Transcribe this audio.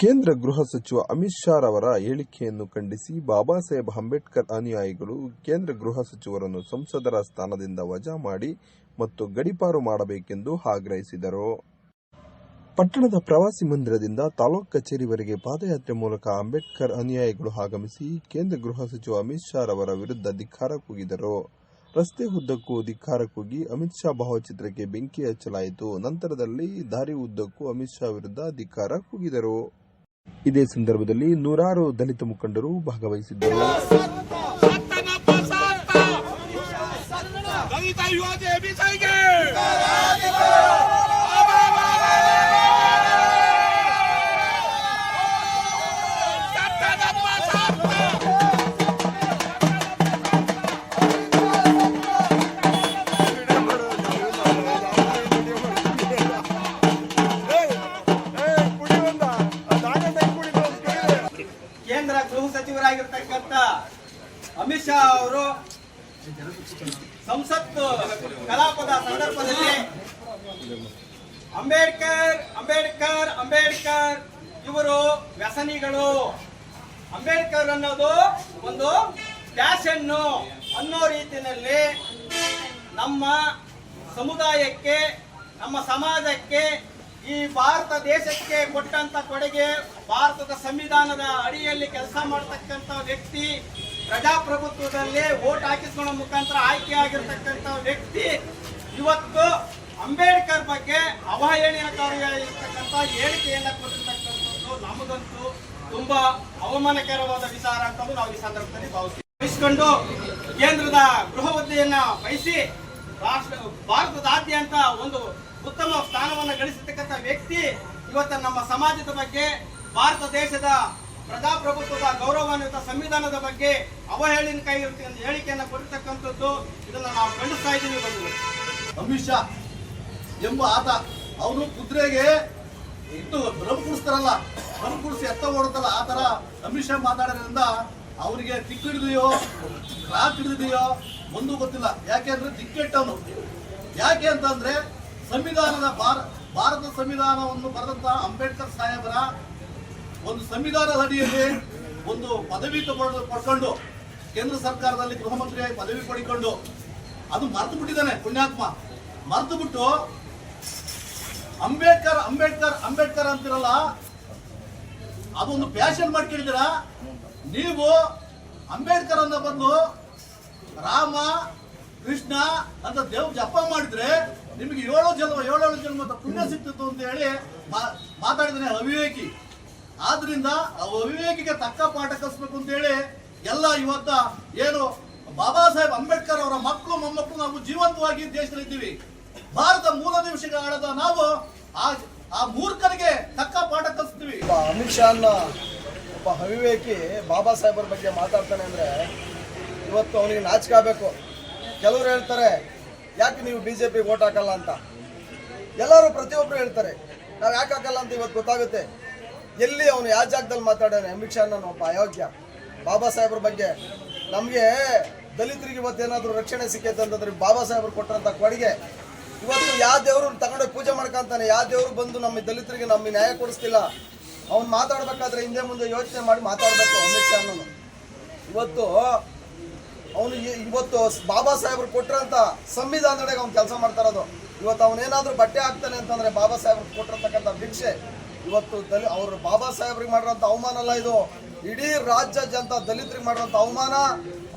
ಕೇಂದ್ರ ಗೃಹ ಸಚಿವ ಅಮಿತ್ ಶಾ ರವರ ಹೇಳಿಕೆಯನ್ನು ಖಂಡಿಸಿ ಬಾಬಾ ಸಾಹೇಬ್ ಅಂಬೇಡ್ಕರ್ ಅನುಯಾಯಿಗಳು ಕೇಂದ್ರ ಗೃಹ ಸಚಿವರನ್ನು ಸಂಸದರ ಸ್ಥಾನದಿಂದ ವಜಾ ಮಾಡಿ ಮತ್ತು ಗಡಿಪಾರು ಮಾಡಬೇಕೆಂದು ಆಗ್ರಹಿಸಿದರು. ಪಟ್ಟಣದ ಪ್ರವಾಸಿ ಮಂದಿರದಿಂದ ತಾಲೂಕು ಕಚೇರಿವರೆಗೆ ಪಾದಯಾತ್ರೆ ಮೂಲಕ ಅಂಬೇಡ್ಕರ್ ಅನುಯಾಯಿಗಳು ಆಗಮಿಸಿ ಕೇಂದ್ರ ಗೃಹ ಸಚಿವ ಅಮಿತ್ ಶಾ ರವರ ವಿರುದ್ಧ ಧಿಕ್ಕಾರ ಕೂಗಿದರು. ರಸ್ತೆ ಉದ್ದಕ್ಕೂ ಧಿಕ್ಕಾರ ಕೂಗಿ ಅಮಿತ್ ಶಾ ಭಾವಚಿತ್ರಕ್ಕೆ ಬೆಂಕಿ ಹಚ್ಚಲಾಯಿತು. ನಂತರದಲ್ಲಿ ದಾರಿ ಉದ್ದಕ್ಕೂ ಅಮಿತ್ ಶಾ ವಿರುದ್ಧ ಧಿಕ್ಕಾರ ಕೂಗಿದರು. ಇದೇ ಸಂದರ್ಭದಲ್ಲಿ ನೂರಾರು ದಲಿತ ಮುಖಂಡರು ಭಾಗವಹಿಸಿದ್ದರು. ಕೇಂದ್ರ ಗೃಹ ಸಚಿವರಾಗಿರ್ತಕ್ಕಂಥ ಅಮಿತ್ ಶಾ ಅವರು ಸಂಸತ್ತು ಕಲಾಪದ ಸಂದರ್ಭದಲ್ಲಿ ಅಂಬೇಡ್ಕರ್ ಅಂಬೇಡ್ಕರ್ ಅಂಬೇಡ್ಕರ್ ಇವರು ವ್ಯಸನಿಗಳು. ಅಂಬೇಡ್ಕರ್ ಅನ್ನೋದು ಒಂದು ಫ್ಯಾಷನ್ನು ಅನ್ನೋ ರೀತಿಯಲ್ಲಿ ನಮ್ಮ ಸಮುದಾಯಕ್ಕೆ, ನಮ್ಮ ಸಮಾಜಕ್ಕೆ ಈ ಭಾರತ ದೇಶಕ್ಕೆ ಕೊಟ್ಟಂತ ಕೊಡುಗೆ ಭಾರತದ ಸಂವಿಧಾನದ ಅಡಿಯಲ್ಲಿ ಕೆಲಸ ಮಾಡತಕ್ಕಂತ ವ್ಯಕ್ತಿ, ಪ್ರಜಾಪ್ರಭುತ್ವದಲ್ಲಿ ಓಟ್ ಹಾಕಿಸ್ಕೊಳ್ಳೋ ಮುಖಾಂತರ ಆಯ್ಕೆ ಆಗಿರ್ತಕ್ಕಂಥ ವ್ಯಕ್ತಿ, ಇವತ್ತು ಅಂಬೇಡ್ಕರ್ ಬಗ್ಗೆ ಅವಹೇಳನಕಾರಿಯಾಗಿರ್ತಕ್ಕಂಥ ಹೇಳಿಕೆಯನ್ನ ಕೊಟ್ಟಿರ್ತಕ್ಕಂಥದ್ದು ನಮಗಂತೂ ತುಂಬಾ ಅವಮಾನಕರವಾದ ವಿಚಾರ ಅಂತ ನಾವು ಈ ಸಂದರ್ಭದಲ್ಲಿ ಭಾವಿಸ್ತೀವಿ. ಕೇಂದ್ರದ ಗೃಹ ವಹಿಸಿ ರಾಷ್ಟ್ರ ಭಾರತದಾದ್ಯಂತ ಒಂದು ಉತ್ತಮ ಸ್ಥಾನವನ್ನು ಗಳಿಸತಕ್ಕಂಥ ವ್ಯಕ್ತಿ ಇವತ್ತು ನಮ್ಮ ಸಮಾಜದ ಬಗ್ಗೆ, ಭಾರತ ದೇಶದ ಪ್ರಜಾಪ್ರಭುತ್ವದ ಗೌರವಾನ್ವಿತ ಸಂವಿಧಾನದ ಬಗ್ಗೆ ಅವಹೇಳನಕಾರಿ ಹೇಳಿಕೆಯನ್ನು ಕೊಟ್ಟಿರ್ತಕ್ಕಂಥದ್ದು, ಇದನ್ನ ನಾವು ಖಂಡಿಸ್ತಾ ಇದ್ದೀವಿ ಬಂದು ಅಮಿತ್ ಶಾ ಎಂಬ ಆತ, ಅವನು ಕುದುರೆಗೆ ಇಟ್ಟು ಡ್ರಮ್ ಕುಡಿಸ್ತಾರಲ್ಲ ಡ್ರಮ್ ಕುಡಿಸಿ ಎತ್ತ ಓಡುತ್ತಲ್ಲ, ಆ ಥರ ಅಮಿತ್ ಶಾ ಮಾತಾಡೋದ್ರಿಂದ ಅವರಿಗೆ ಟಿಕ್ ಹಿಡಿದೆಯೋ ಕ್ರಾಕ್ ಹಿಡಿದಿದೆಯೋ, ಒಂದು ಗೊತ್ತಿಲ್ಲ. ಯಾಕೆ ಅಂದ್ರೆ ದಿಕ್ಕೆಟ್ಟವನು ಯಾಕೆ ಅಂತಂದ್ರೆ ಸಂವಿಧಾನದ ಭಾರ ಭಾರತ ಸಂವಿಧಾನವನ್ನು ಬರೆದಂತ ಅಂಬೇಡ್ಕರ್ ಸಾಹೇಬರ ಒಂದು ಸಂವಿಧಾನದ ಅಡಿಯಲ್ಲಿ ಒಂದು ಪದವಿ ತಗೊಂಡು ಪಡ್ಕೊಂಡು ಕೇಂದ್ರ ಸರ್ಕಾರದಲ್ಲಿ ಗೃಹ ಮಂತ್ರಿಯಾಗಿ ಪದವಿ ಪಡಿಕೊಂಡು ಅದು ಮರೆತು ಬಿಟ್ಟಿದ್ದಾನೆ ಪುಣ್ಯಾತ್ಮ. ಮರೆತು ಬಿಟ್ಟು ಅಂಬೇಡ್ಕರ್ ಅಂಬೇಡ್ಕರ್ ಅಂಬೇಡ್ಕರ್ ಅಂತಿರಲ್ಲ, ಅದೊಂದು ಪ್ಯಾಷನ್ ಮಾಡ್ಕೊಂಡಿದ್ದೀರಾ? ನೀವು ಅಂಬೇಡ್ಕರ್ ಅನ್ನ ಬದಲು ರಾಮ, ಕೃಷ್ಣ ಅಂತ ದೇವ್ ಜಪ ಮಾಡಿದ್ರೆ ನಿಮಗೆ ಏಳು ಜನ್ಮ, ಏಳೇಳು ಜನ್ಮ ಪುಣ್ಯ ಸಿಕ್ತಿತ್ತು ಅಂತ ಹೇಳಿ ಮಾತಾಡಿದಾನೆ ಅವಿವೇಕಿ. ಆದ್ರಿಂದ ಆ ಅವಿವೇಕಿಗೆ ತಕ್ಕ ಪಾಠ ಕಲಿಸ್ಬೇಕು ಅಂತ ಹೇಳಿ ಎಲ್ಲ ಇವತ್ತ ಏನು ಬಾಬಾ ಸಾಹೇಬ್ ಅಂಬೇಡ್ಕರ್ ಅವರ ಮಕ್ಕಳು, ಮೊಮ್ಮಕ್ಕಳು ನಾವು ಜೀವಂತವಾಗಿ ದೇಶದಲ್ಲಿ ಇದ್ದೀವಿ. ಭಾರತ ಮೂಲ ನಿಮಿಷಗಳಾದ ನಾವು ಆ ಮೂರ್ಖರಿಗೆ ತಕ್ಕ ಪಾಠ ಕಲಿಸ್ತೀವಿ. ಅಮಿತ್ ಶಾ ಅವಿವೇಕಿ ಬಾಬಾ ಸಾಹೇಬರ ಬಗ್ಗೆ ಮಾತಾಡ್ತಾನೆ ಅಂದರೆ ಇವತ್ತು ಅವನಿಗೆ ನಾಚಿಕಾಗಬೇಕು ಕೆಲವರು ಹೇಳ್ತಾರೆ, ಯಾಕೆ ನೀವು ಬಿ ಜೆ ಪಿಗೆ ಓಟ್ ಹಾಕಲ್ಲ ಅಂತ? ಎಲ್ಲರೂ ಪ್ರತಿಯೊಬ್ಬರು ಹೇಳ್ತಾರೆ, ನಾವು ಯಾಕೆ ಹಾಕಲ್ಲ ಅಂತ ಇವತ್ತು ಗೊತ್ತಾಗುತ್ತೆ. ಎಲ್ಲಿ ಅವನು ಯಾವ ಜಾಗದಲ್ಲಿ ಮಾತಾಡೋಣ ಅಮಿತ್ ಶಾ ಅನ್ನೋ ಒಬ್ಬ ಅಯೋಗ್ಯ. ಬಾಬಾ ಸಾಹೇಬ್ರ ಬಗ್ಗೆ ನಮಗೆ ದಲಿತರಿಗೆ ಇವತ್ತೇನಾದರೂ ರಕ್ಷಣೆ ಸಿಕ್ಕೈತೆ ಅಂತಂದ್ರೆ ಬಾಬಾ ಸಾಹೇಬ್ರು ಕೊಟ್ಟಂಥ ಕೊಡುಗೆ. ಇವತ್ತು ಯಾವ ದೇವರು ತಗೊಂಡೋಗಿ ಪೂಜೆ ಮಾಡ್ಕೊಂತಾನೆ, ಯಾವ ದೇವರು ಬಂದು ನಮ್ಮ ದಲಿತರಿಗೆ ನಮ್ಮ ನ್ಯಾಯ ಕೊಡಿಸ್ತಿಲ್ಲ. ಅವ್ನು ಮಾತಾಡ್ಬೇಕಾದ್ರೆ ಹಿಂದೆ ಮುಂದೆ ಯೋಚನೆ ಮಾಡಿ ಮಾತಾಡಬೇಕು ಅಮಿತ್ ಶಾ ಇವತ್ತು ಅವನು ಇವತ್ತು ಬಾಬಾ ಸಾಹೇಬ್ರು ಕೊಟ್ಟಿರೋಂಥ ಸಂವಿಧಾನದೊಳಗೆ ಅವ್ನು ಕೆಲಸ ಮಾಡ್ತಾ ಇರೋದು. ಇವತ್ತು ಅವನೇನಾದ್ರೂ ಬಟ್ಟೆ ಹಾಕ್ತಾನೆ ಅಂತಂದ್ರೆ ಬಾಬಾ ಸಾಹೇಬ್ರು ಕೊಟ್ಟಿರ್ತಕ್ಕಂಥ ಭಿಕ್ಷೆ. ಇವತ್ತು ದಲಿ ಅವರು ಬಾಬಾ ಸಾಹೇಬ್ರಿಗೆ ಮಾಡಿರೋಂಥ ಅವಮಾನ ಅಲ್ಲ ಇದು. ಇಡೀ ರಾಜ್ಯ ಜನತ ದಲಿತರಿಗೆ ಮಾಡಿರೋಂಥ ಅವಮಾನ.